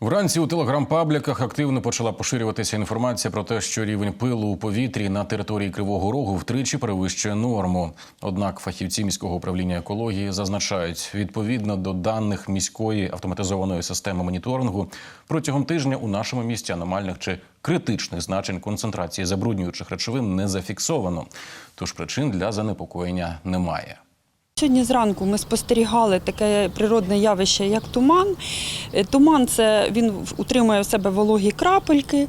Вранці у телеграм-пабліках активно почала поширюватися інформація про те, що рівень пилу у повітрі на території Кривого Рогу втричі перевищує норму. Однак фахівці міського управління екології зазначають, відповідно до даних міської автоматизованої системи моніторингу, протягом тижня у нашому місті аномальних чи критичних значень концентрації забруднюючих речовин не зафіксовано. Тож причин для занепокоєння немає. Сьогодні зранку ми спостерігали таке природне явище, як туман. Е, Туман це він утримує в себе вологі крапельки,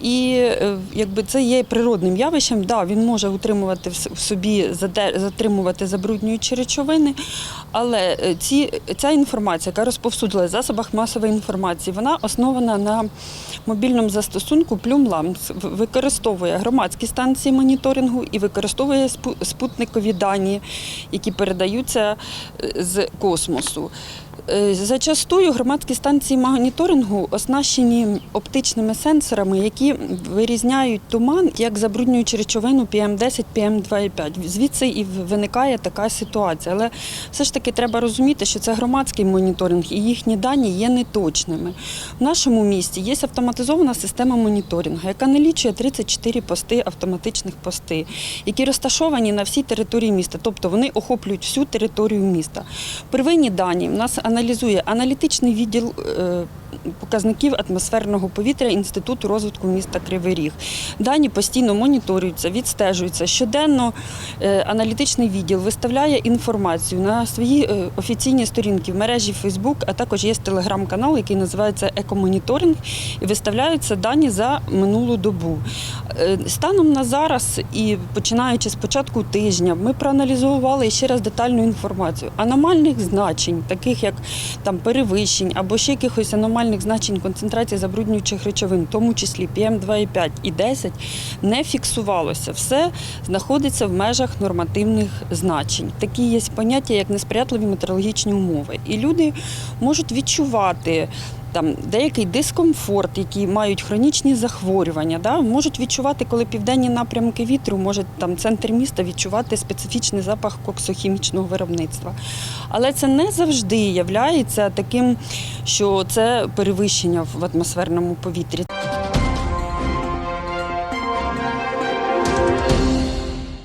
і е, якби це є природним явищем. Да, він може утримувати в собі затримувати забруднюючі речовини. Але е, ці, ця інформація, яка розповсюдилася в засобах масової інформації, вона основана на мобільному застосунку Плюмламс, використовує громадські станції моніторингу і використовує спу- спутникові дані, які передаються е, з космосу. Е, Зачастую громадські станції моніторингу оснащені оптичними сенсорами, які вирізняють туман як забруднюючу речовину PM10, PM2,5. Звідси і виникає така ситуація. Але все ж таки треба розуміти, що це громадський моніторинг і їхні дані є неточними. В нашому місті є автоматизована система моніторингу, яка налічує 34 пости, автоматичних пости, які розташовані на всій території міста, тобто вони охоплюють всю територію міста. Первинні дані в нас аналізує аналітичний відділ е, показників атмосферного повітря Інституту розвитку міста Кривий Ріг. Дані постійно моніторюються, відстежуються. Щоденно е, аналітичний відділ виставляє інформацію на свої е, офіційні сторінки в мережі Facebook, а також є телеграм-канал, який називається Екомоніторинг, і виставляються дані за минулу добу. Е, Станом на зараз і починаючи з початку тижня, ми проаналізували ще раз детальну інформацію. Аномальних значень, таких як там перевищень або ще якихось аномальних значень концентрації забруднюючих речовин, в тому числі ПМ2,5 і 10, не фіксувалося. Все знаходиться в межах нормативних значень. Такі є поняття, як несприятливі метеорологічні умови. І люди можуть відчувати там деякий дискомфорт, які мають хронічні захворювання, да, можуть відчувати, коли південні напрямки вітру, може там центр міста відчувати специфічний запах коксохімічного виробництва. Але це не завжди являється таким, що це перевищення в атмосферному повітрі.